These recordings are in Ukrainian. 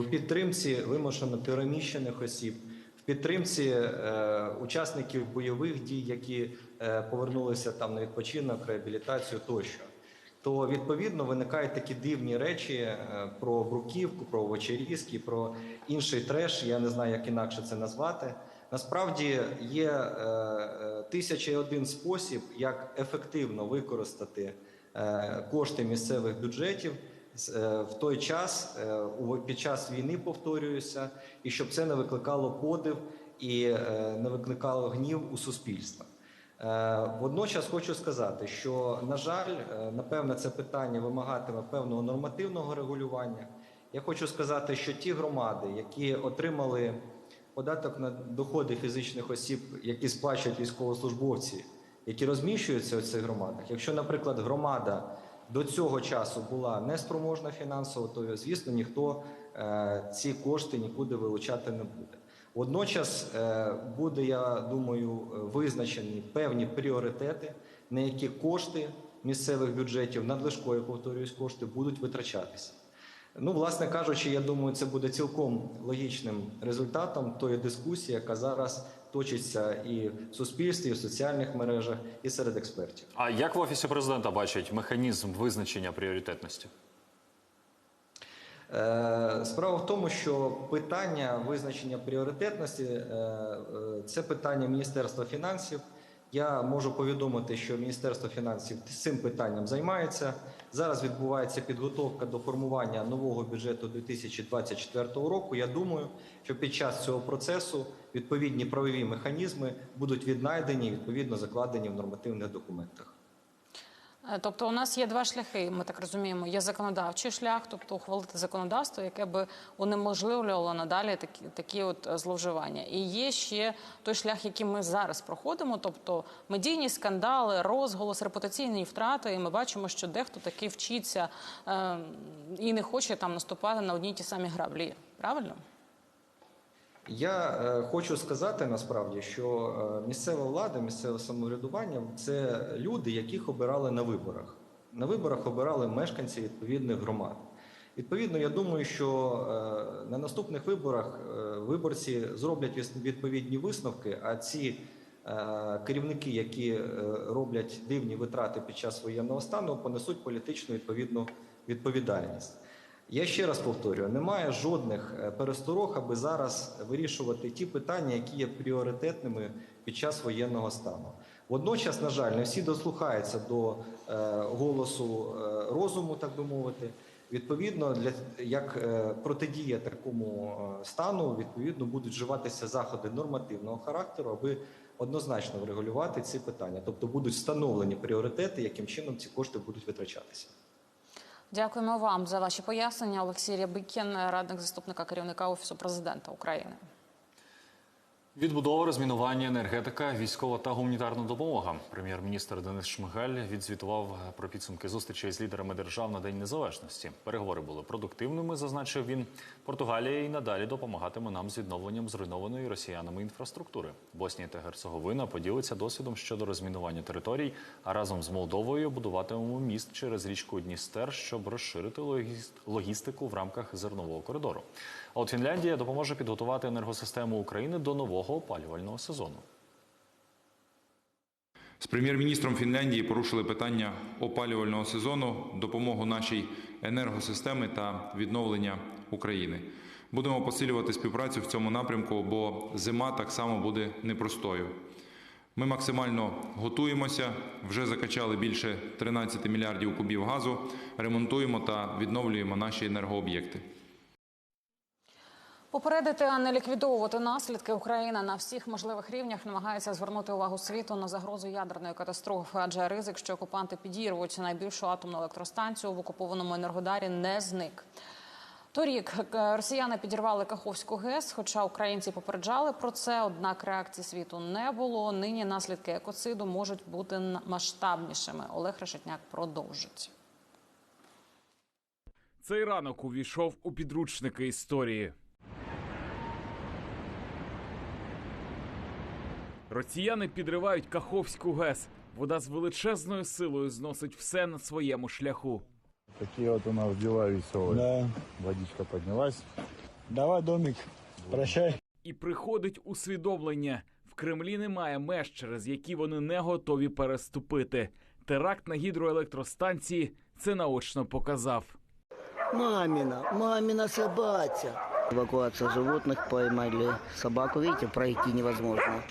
в підтримці вимушено переміщених осіб, в підтримці е, учасників бойових дій, які е, повернулися там на відпочинок, реабілітацію тощо. То відповідно виникають такі дивні речі е, про бруківку, про овочерізки, про інший треш. Я не знаю, як інакше це назвати. Насправді є е, е, тисяча один спосіб, як ефективно використати е, кошти місцевих бюджетів в той час, е, під час війни, повторююся, і щоб це не викликало подив і е, не викликало гнів у суспільства. Е, Водночас хочу сказати, що на жаль, е, напевне, це питання вимагатиме певного нормативного регулювання. Я хочу сказати, що ті громади, які отримали податок на доходи фізичних осіб, які сплачують військовослужбовці, які розміщуються у цих громадах. Якщо, наприклад, громада до цього часу була неспроможна фінансово, то звісно ніхто е, ці кошти нікуди вилучати не буде. Водночас е, буде, я думаю, визначені певні пріоритети, на які кошти місцевих бюджетів, надлишкові, повторююсь, кошти будуть витрачатися. Ну, власне кажучи, я думаю, це буде цілком логічним результатом тої дискусії, яка зараз точиться і в суспільстві, і в соціальних мережах, і серед експертів. А як в офісі президента бачать механізм визначення пріоритетності? Е, Справа в тому, що питання визначення пріоритетності е, е, це питання Міністерства фінансів. Я можу повідомити, що Міністерство фінансів цим питанням займається. Зараз відбувається підготовка до формування нового бюджету 2024 року. Я думаю, що під час цього процесу відповідні правові механізми будуть віднайдені і відповідно закладені в нормативних документах. Е, Тобто у нас є два шляхи, ми так розуміємо. Є законодавчий шлях, тобто ухвалити законодавство, яке би унеможливлювало надалі такі, такі от е, зловживання. І є ще той шлях, який ми зараз проходимо, тобто медійні скандали, розголос, репутаційні втрати. І ми бачимо, що дехто таки вчиться е, і не хоче там наступати на одні й ті самі граблі. Правильно? Я е, хочу сказати насправді, що е, місцева влада, місцеве самоврядування це люди, яких обирали на виборах. На виборах обирали мешканці відповідних громад. Відповідно, я думаю, що е, на наступних виборах виборці зроблять відповідні висновки, а ці керівники, які роблять дивні витрати під час воєнного стану, понесуть політичну відповідну відповідальність. Я ще раз повторюю: немає жодних е, пересторог, аби зараз вирішувати ті питання, які є пріоритетними під час воєнного стану. Водночас, на жаль, не всі дослухаються до е, голосу е, розуму, так би мовити. Відповідно, для як протидія такому стану, відповідно будуть вживатися заходи нормативного характеру, аби однозначно врегулювати ці питання. Тобто будуть встановлені пріоритети, яким чином ці кошти будуть витрачатися. Дякуємо вам за ваші пояснення. Олексій Рябикін, радник заступника керівника офісу президента України. Відбудова, розмінування, енергетика, військова та гуманітарна допомога. Прем'єр-міністр Денис Шмигаль відзвітував про підсумки зустрічей з лідерами держав на День Незалежності. Переговори були продуктивними, зазначив він. Португалія і надалі допомагатиме нам з відновленням зруйнованої росіянами інфраструктури. Боснія та Герцеговина поділиться досвідом щодо розмінування територій, а разом з Молдовою будуватимемо міст через річку Дністер, щоб розширити логіс- логістику в рамках зернового коридору. От Фінляндія допоможе підготувати енергосистему України до нового опалювального сезону. З прем'єр-міністром Фінляндії порушили питання опалювального сезону, допомогу нашій енергосистемі та відновлення України. Будемо посилювати співпрацю в цьому напрямку, бо зима так само буде непростою. Ми максимально готуємося, вже закачали більше 13 мільярдів кубів газу, ремонтуємо та відновлюємо наші енергооб'єкти. Попередити, а не ліквідовувати наслідки Україна на всіх можливих рівнях намагається звернути увагу світу на загрозу ядерної катастрофи, адже ризик, що окупанти підірвуть найбільшу атомну електростанцію в окупованому енергодарі, не зник. Торік е, росіяни підірвали Каховську ГЕС, хоча українці попереджали про це. Однак реакції світу не було. Нині наслідки екоциду можуть бути масштабнішими. Олег Решетняк продовжить. Цей ранок увійшов у підручники історії. Росіяни підривають Каховську ГЕС. Вода з величезною силою зносить все на своєму шляху. Такие вот у нас дела веселые. Да. Водичка поднялась. Давай, домик, прощай. І приходить усвідомлення: в Кремлі немає меж, через які вони не готові переступити. Теракт на гідроелектростанції це наочно показав. Мамина, мамина собака. Эвакуация животных поймали. Собаку, видите, пройти невозможно.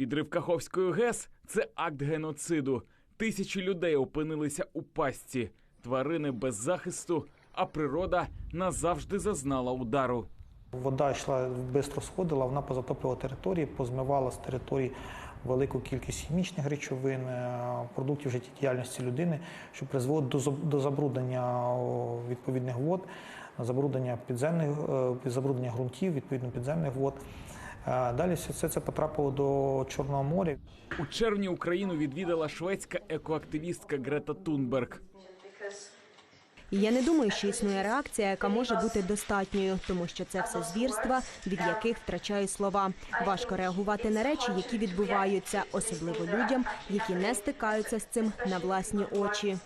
Підрив Каховської ГЕС це акт геноциду. Тисячі людей опинилися у пастці, тварини без захисту, а природа назавжди зазнала удару. Вода йшла швидко сходила, вона позатоплювала території, позмивала з території велику кількість хімічних речовин, е, продуктів життєдіяльності людини, що призвело до забруднення відповідних вод, забруднення підземних е, забруднення ґрунтів, відповідно підземних вод. Далі все все це потрапило до Чорного моря. У червні Україну відвідала шведська екоактивістка Грета Тунберг. Я не думаю, що існує реакція, яка може бути достатньою, тому що це все звірства, від яких втрачаю слова. Важко реагувати на речі, які відбуваються, особливо людям, які не стикаються з цим на власні очі.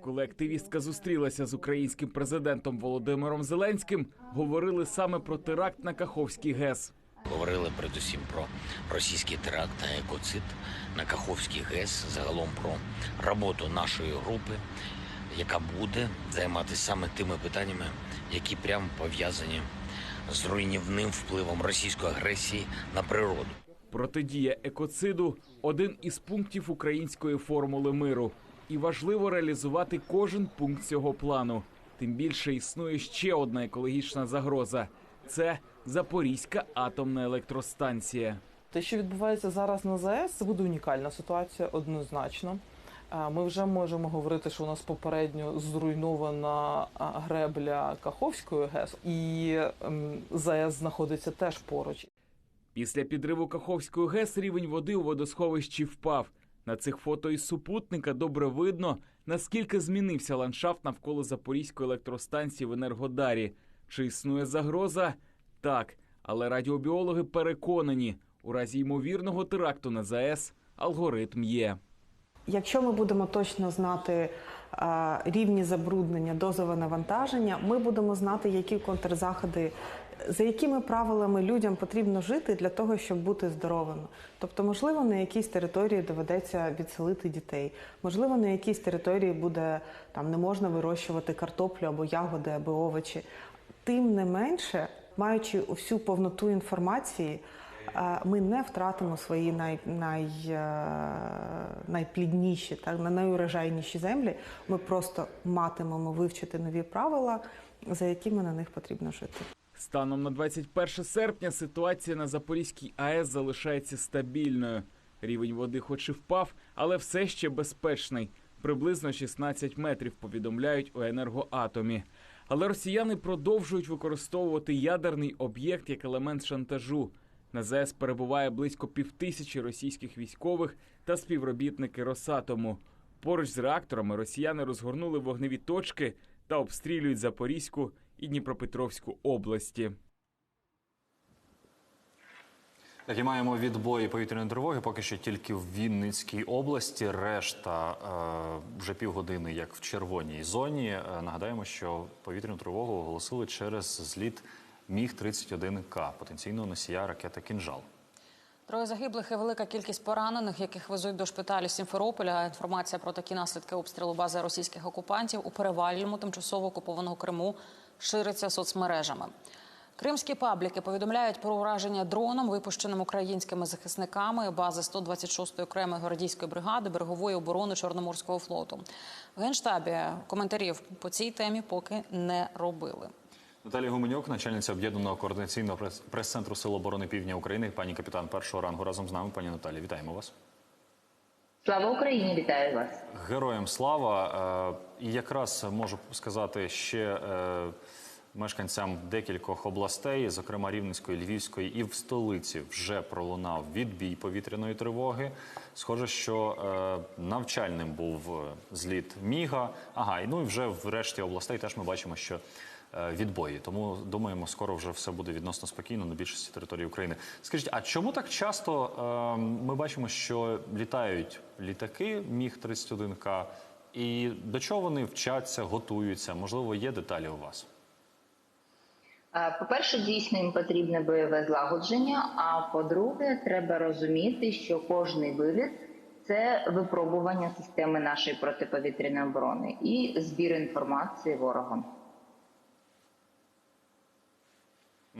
Коли активістка зустрілася з українським президентом Володимиром Зеленським, говорили саме про теракт на Каховський ГЕС. Говорили передусім про російський теракт та екоцид на Каховський ГЕС, загалом про роботу нашої групи, яка буде займатися саме тими питаннями, які прямо пов'язані з руйнівним впливом російської агресії на природу. Протидія екоциду один із пунктів української формули миру. І важливо реалізувати кожен пункт цього плану. Тим більше існує ще одна екологічна загроза це Запорізька атомна електростанція. Те, що відбувається зараз на ЗАЕС, це буде унікальна ситуація однозначно. Ми вже можемо говорити, що у нас попередньо зруйнована гребля Каховської ГЕС, і ем, ЗАЕС знаходиться теж поруч. Після підриву Каховської ГЕС рівень води у водосховищі впав. На цих фото із супутника добре видно, наскільки змінився ландшафт навколо Запорізької електростанції в Енергодарі. Чи існує загроза? Так, але радіобіологи переконані, у разі ймовірного теракту на ЗАЕС алгоритм є. Якщо ми будемо точно знати е, рівні забруднення, дозове навантаження, ми будемо знати, які контрзаходи, за якими правилами людям потрібно жити для того, щоб бути здоровими. Тобто, можливо, на якійсь території доведеться відселити дітей, можливо, на якійсь території буде там не можна вирощувати картоплю або ягоди, або овочі. Тим не менше, маючи всю повноту інформації, ми не втратимо свої най, най, е, найплідніші, так, на- найурожайніші землі. Ми просто матимемо вивчити нові правила, за якими на них потрібно жити. Станом на 21 серпня ситуація на Запорізькій АЕС залишається стабільною. Рівень води хоч і впав, але все ще безпечний. Приблизно 16 метрів повідомляють у енергоатомі. Але росіяни продовжують використовувати ядерний об'єкт як елемент шантажу. На ЗАЕС перебуває близько півтисячі російських військових та співробітники Росатому. Поруч з реакторами росіяни розгорнули вогневі точки та обстрілюють Запорізьку і Дніпропетровську області. Так, і маємо відбої повітряної тривоги. Поки що тільки в Вінницькій області. Решта е, вже півгодини, як в червоній зоні. Е, нагадаємо, що повітряну тривогу оголосили через зліт Міг 31 К потенційного носія ракети Кінжал. Троє загиблих і велика кількість поранених, яких везуть до шпиталю Сімферополя. Інформація про такі наслідки обстрілу бази російських окупантів у перевальному тимчасово окупованого Криму шириться соцмережами. Кримські пабліки повідомляють про ураження дроном, випущеним українськими захисниками бази 126-ї окремої гвардійської бригади берегової оборони Чорноморського флоту. В генштабі коментарів по цій темі поки не робили. Наталія Гуменюк, начальниця об'єднаного координаційного прес- прес-центру Сил оборони Півдня України, пані капітан першого рангу разом з нами. Пані Наталі, вітаємо вас. Слава Україні, вітаю вас. Героям слава. Е, І якраз можу сказати ще е, мешканцям декількох областей, зокрема Рівненської, Львівської, і в столиці вже пролунав відбій повітряної тривоги. Схоже, що е, навчальним був е, зліт Міга. Ага, і ну і вже в решті областей теж ми бачимо, що е, відбої. Тому думаємо, скоро вже все буде відносно спокійно на більшості території України. Скажіть, а чому так часто е, ми бачимо, що літають літаки Міг 31 К? І до чого вони вчаться, готуються? Можливо, є деталі у вас? Е, По-перше, дійсно їм потрібне бойове злагодження. А по-друге, треба розуміти, що кожний виліт це випробування системи нашої протиповітряної оборони і збір інформації ворогом.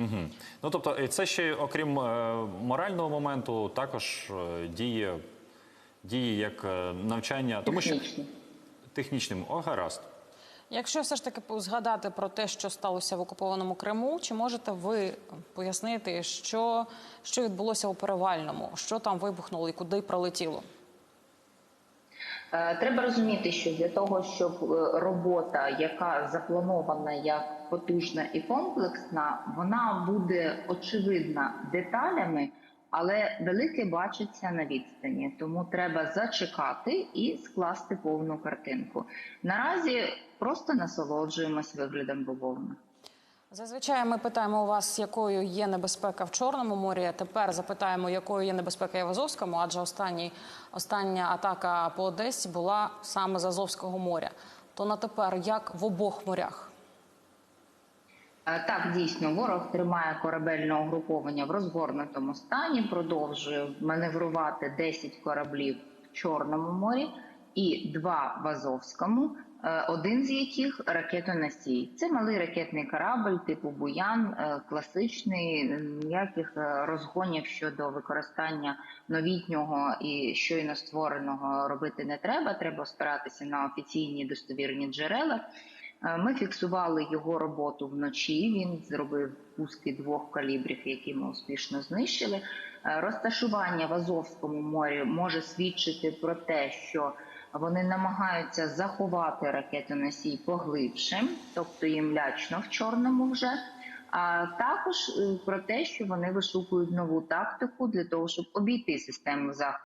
Угу. Ну тобто, це ще окрім е, морального моменту, також е, діє, діє як навчання, тому що технічним. О, гаразд. Якщо все ж таки згадати про те, що сталося в окупованому Криму, чи можете ви пояснити, що, що відбулося у перевальному, що там вибухнуло і куди пролетіло? Е, Треба розуміти, що для того, щоб е, робота, яка запланована як потужна і комплексна, вона буде очевидна деталями, але велике бачиться на відстані. Тому треба зачекати і скласти повну картинку. Наразі просто насолоджуємось виглядом бавовни. Зазвичай ми питаємо у вас, якою є небезпека в Чорному морі. Тепер запитаємо, якою є небезпека в Азовському, адже останній, остання атака по Одесі була саме з Азовського моря. То на тепер як в обох морях? Е, Так, дійсно, ворог тримає корабельне угруповання в розгорнутому стані, продовжує маневрувати 10 кораблів в Чорному морі і два в Азовському, е, один з яких ракетоносій. Це малий ракетний корабль типу Буян, е, класичний, ніяких розгонів щодо використання новітнього і щойно створеного робити не треба. Треба спиратися на офіційні достовірні джерела. Е, Ми фіксували його роботу вночі. Він зробив пуски двох калібрів, які ми успішно знищили. Е, Розташування в Азовському морі може свідчити про те, що вони намагаються заховати ракетоносій поглибше, тобто їм лячно в чорному вже. А також е, про те, що вони вишукують нову тактику для того, щоб обійти систему захисту.